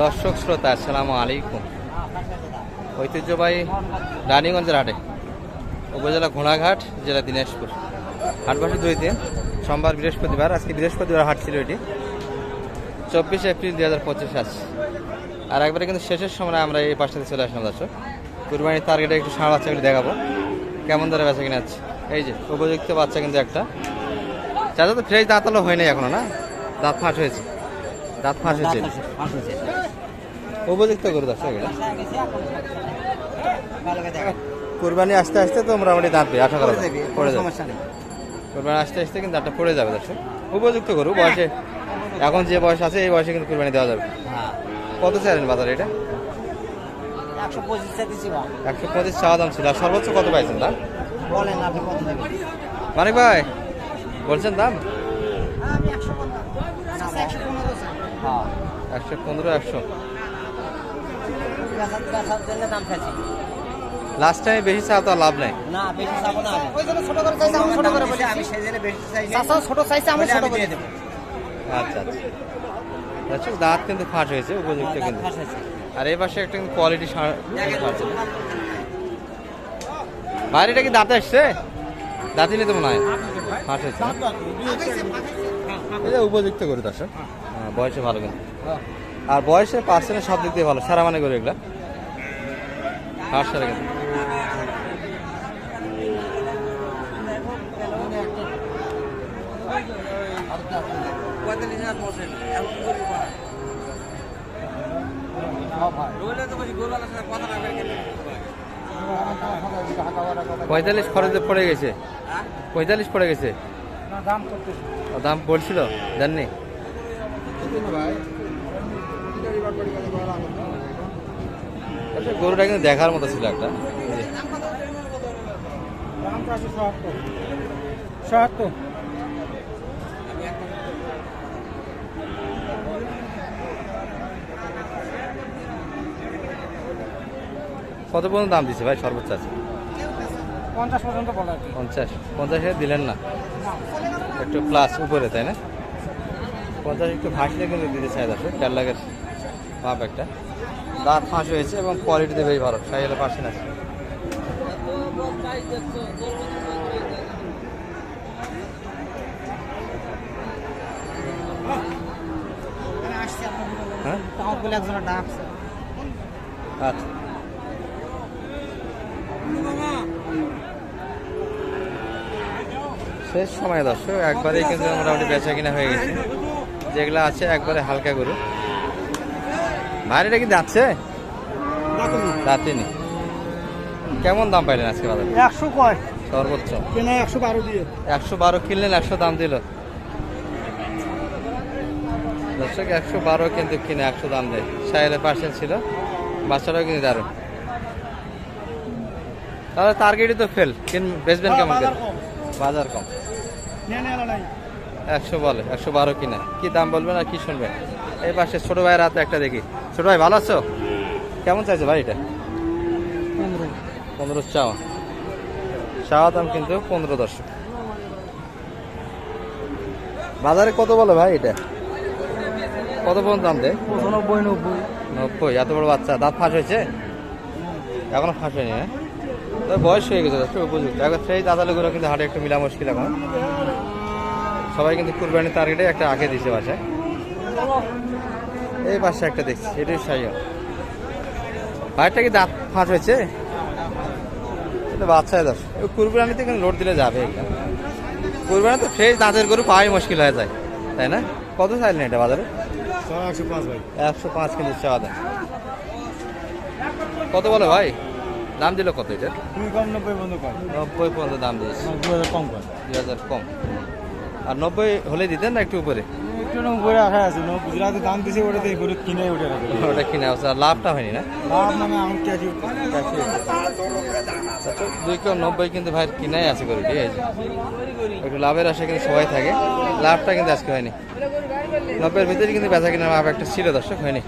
দর্শক শ্রোতা, আসসালামু আলাইকুম। ঐতিহ্যবাহী রানীগঞ্জের হাটে, উপজেলা ঘোড়াঘাট, জেলা দিনাজপুর। হাটবাসী দুই দিন, সোমবার বৃহস্পতিবার, আজকে বৃহস্পতিবার হাট ছিল এটি। চব্বিশে এপ্রিল দুই হাজার পঁচিশ আজ। আর একবারে কিন্তু শেষের সময় আমরা এই পাশটাতে চলে আসলাম, দর্শক। কুরবানির টার্গেটে একটু ষাঁড় বাচ্চাগুলি দেখাবো। কেমন ধরে বেচা কিনে আছে এই যে, উপযুক্ত বাচ্চা কিন্তু একটা। চাচা তো ফ্রেশ দাঁতালো হয়নি এখনও, না? দাঁত ফাঁস হয়েছে। দাঁত ফাঁস হয়েছে। উপযুক্ত করে দর্শক এগুলো। কুরবানি আসতে আসতে তো মোটামুটি পেয়ে আশা করা পড়ে যাবে। কুরবানি আসতে আসতে কিন্তু দাঁতটা পড়ে যাবে দর্শক। উপযুক্ত করু বয়সে এখন যে বয়স আছে এই বয়সে কিন্তু কুরবানি দেওয়া যাবে। কত চাইলেন বাজারে এটা? একশো পঁচিশ চাওয়া দাম ছিল। আর সর্বোচ্চ কত পাইছেন দাম? বলেন আপনি কত মানিক ভাই বলছেন দাম? একশো পনেরো একশো। জন্য দাম চাইছি। লাস্ট টাইমে বেশি চাওয়া তো আর লাভ নাই? না বেশি চাবো না আমি ওই জন্য ছোট করে চাইছি আমি ছোট করে বলি। আমি সেই জন্য বেশি চাইছি। চাচা ছোট চাইছে আমি ছোট করে দেবো। আচ্ছা আচ্ছা। দাঁত কিন্তু ফাঁস হয়েছে উপযুক্ত কিন্তু। আর এই পাশে একটা কোয়ালিটি বাইরেটা কি দাঁতে আসছে? দাঁতি নিতে মনে হয়। ফাঁস হয়েছে এটা উপযুক্ত। করে দর্শক হ্যাঁ, বয়সে ভালো কিন্তু। আর বয়সে পার্সেন্টের সব দিক দিয়ে ভালো সারা মানে করে এগুলা। হাট সারা পঁয়তাল্লিশ খরচে পড়ে গেছে। পঁয়তাল্লিশ পড়ে গেছে? দাম পড়ছিল জাননি? আচ্ছা, গরুটা কিন্তু দেখার মতো ছিল একটা। কত পর্যন্ত দাম দিছে ভাই? সর্বোচ্চ আছে। পঞ্চাশ পর্যন্ত বলা পঞ্চাশ। পঞ্চাশে দিলেন না? একটু প্লাস উপরে তাই না? পঞ্চাশ একটু ভাসলে কিন্তু দিতে চাই দশ চার লাখের ভাব একটা। দাঁত ফাঁস হয়েছে এবং কোয়ালিটিতে বেশ ভালো। সাই হলে পার্সেন্ট আছে হ্যাঁ? আচ্ছা। শেষ সময় দর্শক, একবারেই কিন্তু মোটামুটি বেচা কিনা হয়ে গেছে। যেগুলো আছে একবারে হালকা গরু। ভাইটা কি যাচ্ছে? রাতেনি কেমন দাম পাইলেন আজকে বাজারে? একশো কয়। সর্বোচ্চ। কেনা একশো বারো দিয়ে। একশো বারো কিনলেন একশো দাম দিল। দর্শক একশো বারো কিন্তু কিনে একশো দাম দেয়। সাইলের পার্সেন্ট ছিল বাচ্চাটাও কিন্তু দারুণ। তাহলে টার্গেটই তো ফেল কিন বেচবেন কেমন করে? বাজার কম। একশো বলে একশো বারো কিনা। কি দাম বলবেন আর কি শুনবেন? এই পাশে ছোট ভাইয়ের হাতে একটা দেখি। ছোট ভাই ভালো আছো? কেমন চাইছে ভাই এটা পনেরো চাওয়া। চাওয়া দাম কিন্তু পনেরো দশক। বাজারে কত বলে ভাই এটা? কত পর্যন্ত দাম দেয়? পঁচানব্বই নব্বই। নব্বই এত বড় বাচ্চা। দাঁত ফাঁস হয়েছে? এখনও ফাঁস হয়নি হ্যাঁ? তবে বয়স হয়ে গেছে দর্শক উপযুক্ত এখন সেই দাদালগুলো কিন্তু হাটে একটু মিলা মুশকিল এখন। সবাই কিন্তু কুরবানির টার্গেটে একটা আঁকে দিছে বাসায়। এই পাশে একটা দেখছি এটাই সাইয়া। ভাইটা কি দাঁত ফাঁস হয়েছে? এটা বাচ্চায় দশ কুরবানিতে কিন্তু লোড দিলে যাবে এটা কুরবানি তো ফ্রেশ দাঁতের গরু পাওয়াই মুশকিল হয়ে যায় তাই না? কত চাইলেন এটা বাজারে? একশো পাঁচ কেজি চাওয়া দেন কত বলে ভাই? দাম দিল কত এটা? নব্বই পর্যন্ত দাম দিয়েছে। দু হাজার কম দুই হাজার কম। আর নব্বই হলে দিতেন না একটু উপরে? একটু নব্বই আশা আছে দাম দিছে গরু কিনে ওটা কিনে লাভটা হয়নি না? লাভ মানে আমার ক্যাশি আচ্ছা, দুই নব্বই কিন্তু ভাই কিনাই আছে গরুটি এই একটু লাভের আশা কিন্তু সবাই থাকে। লাভটা কিন্তু আজকে হয়নি। নব্বইয়ের ভিতরে কিন্তু বেচা কিনার লাভ একটা ছিল দর্শক হয়নি।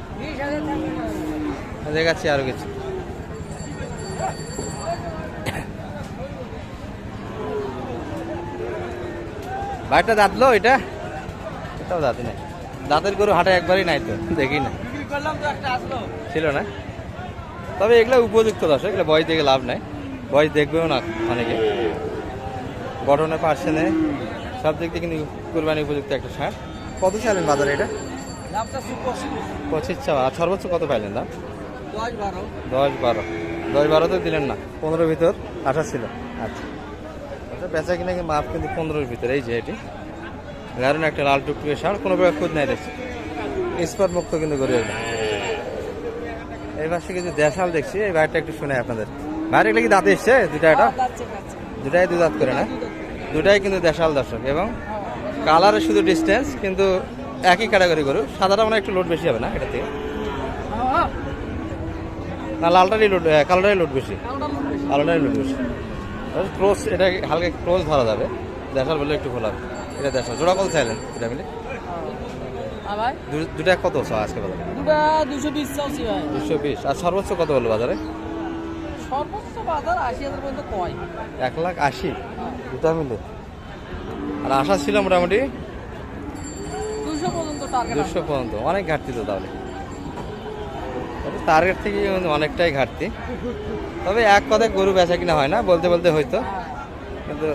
দেখাচ্ছি আরও কিছু। ভাইটা দাঁতলো এটা? এটাও দাঁতি নাই। দাঁতের গরু হাটে একবারই নাই তো দেখি না। ছিল না? তবে এগুলো উপযুক্ত দর্শক এগুলো বয়স দেখে লাভ নাই। বয়স দেখবেও না অনেকে। গঠনে পার্সেনে সব দিক থেকে কিন্তু কুরবানি উপযুক্ত একটা সার। কত চাইলেন বাজারে এটা? পঁচিশ চাওয়া। আর সর্বোচ্চ কত পাইলেন দাম? দশ বারো। দশ বারো। তো দিলেন না পনেরোর ভিতর আশা ছিল। আচ্ছা। আচ্ছা বেচা কিনা মাপ কিন্তু পনেরোর ভিতর এই যে এটি। দারুণ একটা লাল টুকটুকে সার কোনো প্রকার খুঁজ নাই দেখছি। স্পট মুক্ত কিন্তু করে এলো এই পাশে কিছু দেশাল দেখছি এই বাইরটা একটু শুনে আপনাদের। বাইরে এগুলো কি দাঁত এসছে দুটা এটা? দুটাই দু দাঁত করে না? দুটাই কিন্তু দেশাল দর্শক এবং কালারের শুধু ডিস্টেন্স কিন্তু একই ক্যাটাগরি গরু। সাদাটা মানে একটু লোড বেশি হবে না এটা থেকে? না লালটারই লোড কালোটারই লোড বেশি। কালোটারই লোড বেশি। ক্লোজ এটা হালকা ক্লোজ ধরা যাবে। দেশাল বলে একটু খোলা হবে। এটা দেশাল জোড়া কত চাইলেন এটা মিলে? আবার? দুটা কত চাও আজকে বাজারে? দুটা দুশো বিশ চাচ্ছি ভাই। দুশো বিশ। আর সর্বোচ্চ কত বলল বাজারে? সর্বোচ্চ বাজার আশি হাজার পর্যন্ত কয়? এক লাখ আশি। দুটা মিলে। আর আশা ছিল মোটামুটি? দুশো পর্যন্ত দুশো পর্যন্ত। অনেক ঘাটতি তো তাহলে। টার্গেট থেকে অনেকটাই ঘাটতি। তবে এক কথায় গরু বেচা কিনা হয় না বলতে বলতে হয়তো কিন্তু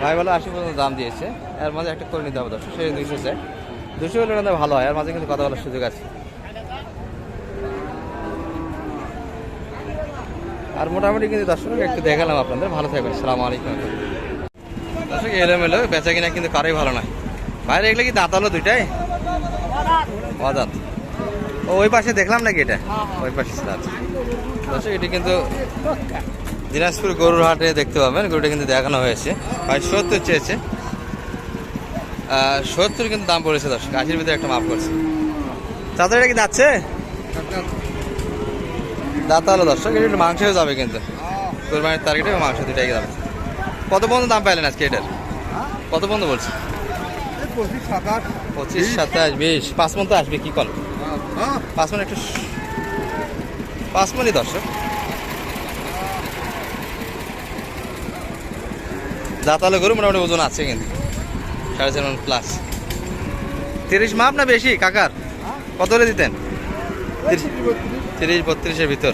ভাই বলো আশি পর্যন্ত দাম দিয়েছে। এর মাঝে একটা করে নিতে হবে দশ সে দুইশো চাই দুশো হলে ভালো হয় এর মাঝে কিন্তু কথা বলার সুযোগ আছে। আর মোটামুটি কিন্তু দর্শক একটু দেখালাম আপনাদের। ভালো থাকবেন সালাম আলাইকুম। দর্শক এলোমেলো বেচা কিনা কিন্তু কারোই ভালো না বাইরে এগুলো কি দাঁত হলো দুইটাই? অদাত ও ওই পাশে দেখলাম নাকি এটা? ওই পাশে ছিল, আচ্ছা দর্শক এটি কিন্তু দিনাজপুর গরুর হাটে দেখতে পাবেন গরুটা কিন্তু দেখানো হয়েছে। ভাই সত্তর চেয়েছে। সত্তর কিন্তু দাম পড়েছে দর্শক। আশির ভিতরে একটা মাপ করছে। চাচা এটা কি যাচ্ছে দাঁত হলো দর্শক। এটা একটু মাংসও যাবে কিন্তু। কোরবানির টার্গেটে মাংস দুটাই যাবে কত পর্যন্ত দাম পাইলেন আজকে এটার? কত পর্যন্ত বলছে পঁচিশ সাতাশ বিশ। পাঁচ মন তো আসবে কি কল হ্যাঁ। পাঁচ মন একটু পাঁচ মনই দর্শক। দাঁতালো গরু মোটামুটি ওজন আছে কিন্তু। সাড়ে চার মন প্লাস তিরিশ মাপ না বেশি, কাকার? কত হলে দিতেন? তিরিশ- তিরিশ বত্রিশের ভিতর।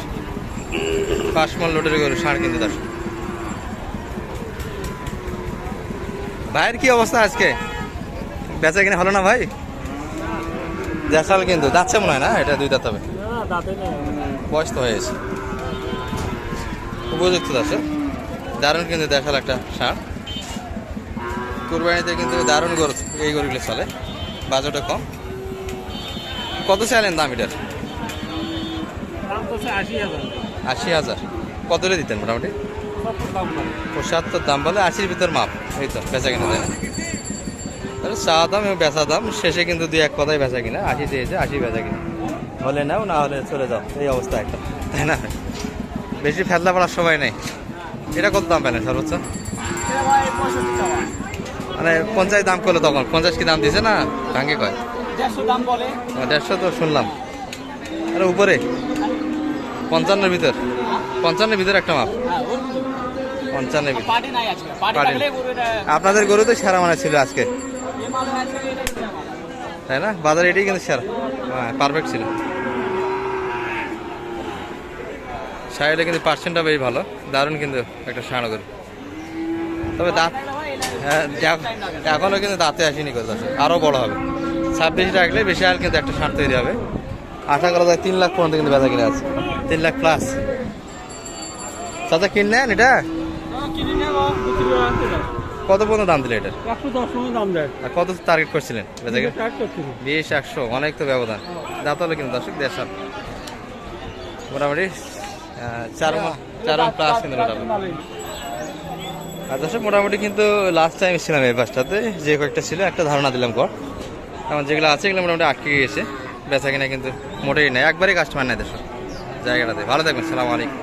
পাঁচ মন লোডের গরু ষাঁড় কিন্তু দর্শক। ভাইয়ের কি অবস্থা আজকে? বেচা কিনে হলো না ভাই? দেশাল কিন্তু, যাচ্ছে মনে হয় না? এটা দুই দাঁত হবে। বয়স তো হয়েছে উপযুক্ত আছে দারুণ কিন্তু দেখাল একটা সার কুরবানিতে কিন্তু দারুণ গরু এই গরুগুলো চলে। বাজারটা কম। কত চাইলেন দাম এটার? আশি হাজার। কত হলে দিতেন মোটামুটি? পঁচাত্তর দাম বলে। আশির ভিতর মাপ। এই তো বেচা কিনা না? তাহলে চা দাম এবং বেচা দাম শেষে কিন্তু দুই এক কথাই বেচা কিনা। আশি দিয়েছে আশি বেচা কিনা। হলে নাও না হলে চলে যাও। এই অবস্থা একটা। তাই না? বেশি ফেললা পড়ার সময় নেই। এটা কত দাম পেলেন সর্বোচ্চ? মানে পঞ্চাশ দাম করল তখন। পঞ্চাশ কি দাম দিয়েছে না? ভাঙ্গে কয়? দেড়শো বলে। দেড়শো তো শুনলাম। আরে উপরে। পঞ্চান্নের ভিতর। পঞ্চান্নের ভিতর একটা মাপ। হ্যাঁ পঞ্চান্নের ভিতর। আপনাদের গরু তো সেরা মানে ছিল আজকে। তাই না? বাজার এটাই কিন্তু সেরা। হ্যাঁ পারফেক্ট ছিল। সাইডে কিন্তু পার্সেন্টটা বেশ ভালো। দারুণ কিন্তু একটা সাঁড় গরু তবে দাঁত হ্যাঁ এখ- এখনও কিন্তু দাঁতে আসেনি কথা আরও বড় হবে। ছাব্বিশ রাখলে বেশি আর কিন্তু একটা ষাঁড় তৈরি হবে। আশা করা যায় তিন লাখ পর্যন্ত কিন্তু বেচা কিনে আছে। তিন লাখ প্লাস চাচা কিনলেন এটা? দাও কত পর্যন্ত দাম দিলে এটা? কত টার্গেট করছিলেন বিশ একশো অনেক তো ব্যবধান। দাঁত হলে কিন্তু দর্শক দেড়শো মোটামুটি আহ, চার চার প্লাস কিন্তু হবে। আর দর্শক, মোটামুটি কিন্তু লাস্ট টাইম ছিলাম এই বাসটাতে, যে কয়েকটা ছিল, একটা ধারণা দিলাম কর। এখন যেগুলো আছে, এগুলো মোটামুটি আটকে গিয়েছে। বেচা কিনা কিন্তু মোটেই নেই। একবারই কাস্টমার নেই দেশ জায়গাটাতে। ভালো থাকবেন, সালাম আলাইকুম।